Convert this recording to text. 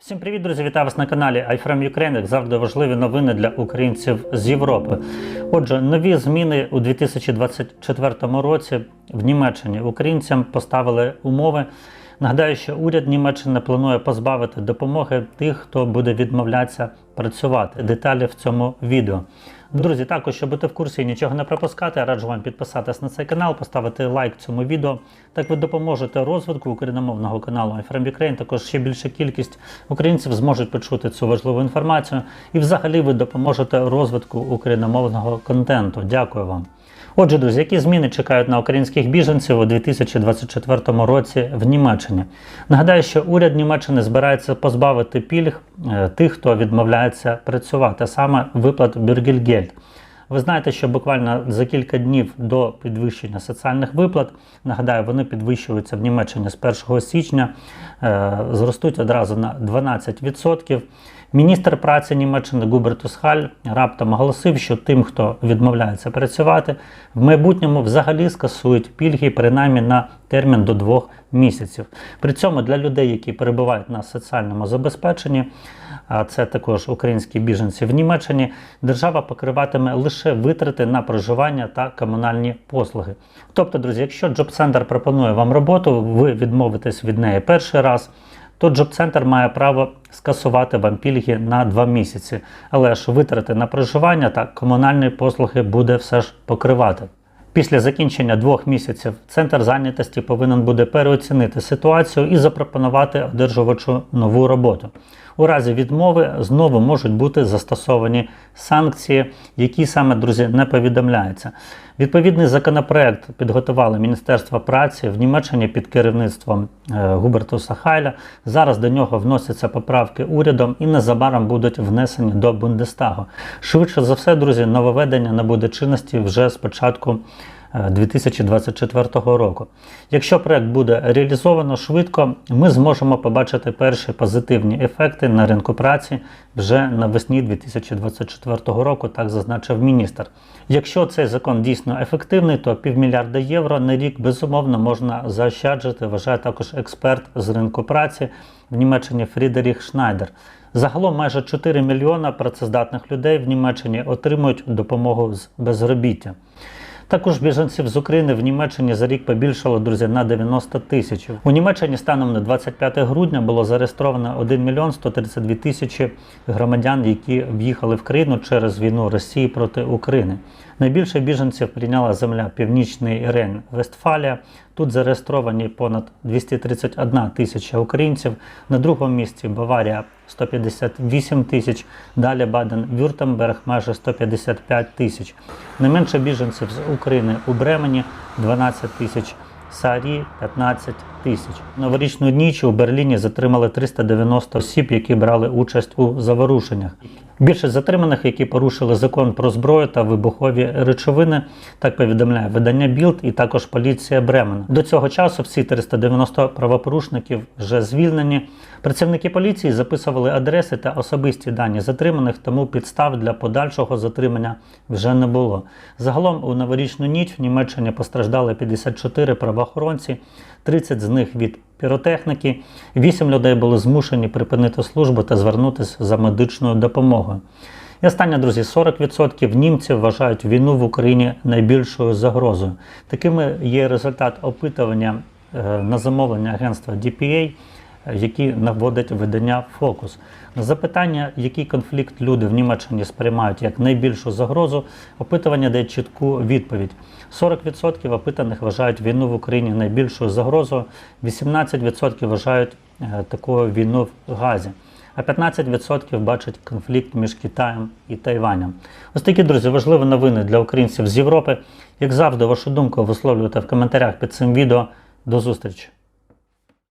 Всім привіт, друзі! Вітаю вас на каналі iFrame Ukraine. Як завжди важливі новини для українців з Європи. Отже, нові зміни у 2024 році в Німеччині українцям поставили умови. Нагадаю, що уряд Німеччини планує позбавити допомоги тих, хто буде відмовлятися працювати. Деталі в цьому відео. Друзі, також, щоб бути в курсі і нічого не пропускати, я раджу вам підписатись на цей канал, поставити лайк цьому відео. Так ви допоможете розвитку україномовного каналу iFrame Ukraine. Також ще більша кількість українців зможуть почути цю важливу інформацію. І взагалі ви допоможете розвитку україномовного контенту. Дякую вам. Отже, друзі, які зміни чекають на українських біженців у 2024 році в Німеччині? Нагадаю, що уряд Німеччини збирається позбавити пільг е, тих, хто відмовляється працювати, саме виплат Бюргельгельд. Ви знаєте, що буквально за кілька днів до підвищення соціальних виплат, нагадаю, вони підвищуються в Німеччині з 1 січня, е, зростуть одразу на 12%. Міністр праці Німеччини Губертус Халь раптом оголосив, що тим, хто відмовляється працювати, в майбутньому взагалі скасують пільги принаймні на термін до двох місяців. При цьому для людей, які перебувають на соціальному забезпеченні, а це також українські біженці в Німеччині, держава покриватиме лише витрати на проживання та комунальні послуги. Тобто, друзі, якщо Джоб-центр пропонує вам роботу, ви відмовитесь від неї перший раз то Джоб-центр має право скасувати вам пільги на два місяці, але ж витрати на проживання та комунальні послуги буде все ж покривати. Після закінчення двох місяців центр зайнятості повинен буде переоцінити ситуацію і запропонувати одержувачу нову роботу. У разі відмови знову можуть бути застосовані санкції, які саме друзі не повідомляються. Відповідний законопроект підготували Міністерство праці в Німеччині під керівництвом е, Губертуса Хайля. Зараз до нього вносяться поправки урядом і незабаром будуть внесені до Бундестагу. Швидше за все, друзі, нововведення набуде чинності вже з початку. 2024 року. Якщо проект буде реалізовано швидко, ми зможемо побачити перші позитивні ефекти на ринку праці вже навесні 2024 року, так зазначив міністр. Якщо цей закон дійсно ефективний, то півмільярда євро на рік безумовно можна заощаджити, вважає також експерт з ринку праці в Німеччині Фрідеріх Шнайдер. Загалом майже 4 мільйона працездатних людей в Німеччині отримують допомогу з безробіття. Також біженців з України в Німеччині за рік побільшало, друзі, на 90 тисяч. У Німеччині станом на 25 грудня було зареєстровано 1 мільйон 132 тисячі громадян, які в'їхали в країну через війну Росії проти України. Найбільше біженців прийняла земля Північний Рейн Вестфалія. Тут зареєстровані понад 231 тисяча українців. На другому місці Баварія 158 тисяч. Далі Баден-Вюртемберг майже 155 тисяч. Не менше біженців з України у Бремені 12 тисяч. Сарі 15 тисяч. Новорічну ніч у Берліні затримали 390 осіб, які брали участь у заворушеннях. Більшість затриманих, які порушили закон про зброю та вибухові речовини, так повідомляє видання Білд і також поліція Бремена. До цього часу всі 390 правопорушників вже звільнені. Працівники поліції записували адреси та особисті дані затриманих, тому підстав для подальшого затримання вже не було. Загалом у новорічну ніч в Німеччині постраждали 54 правоохоронці, 30 з них від піротехніки. 8 людей були змушені припинити службу та звернутися за медичною допомогою. І останнє, друзі, 40% німців вважають війну в Україні найбільшою загрозою. Такими є результат опитування е, на замовлення агентства DPA, які наводить видання Фокус. На запитання, який конфлікт люди в Німеччині сприймають як найбільшу загрозу, опитування дає чітку відповідь. 40% опитаних вважають війну в Україні найбільшою загрозою, 18% вважають е, таку війну в Газі. А 15% бачать конфлікт між Китаєм і Тайванем. Ось такі, друзі, важливі новини для українців з Європи. Як завжди, вашу думку висловлюйте в коментарях під цим відео. До зустрічі!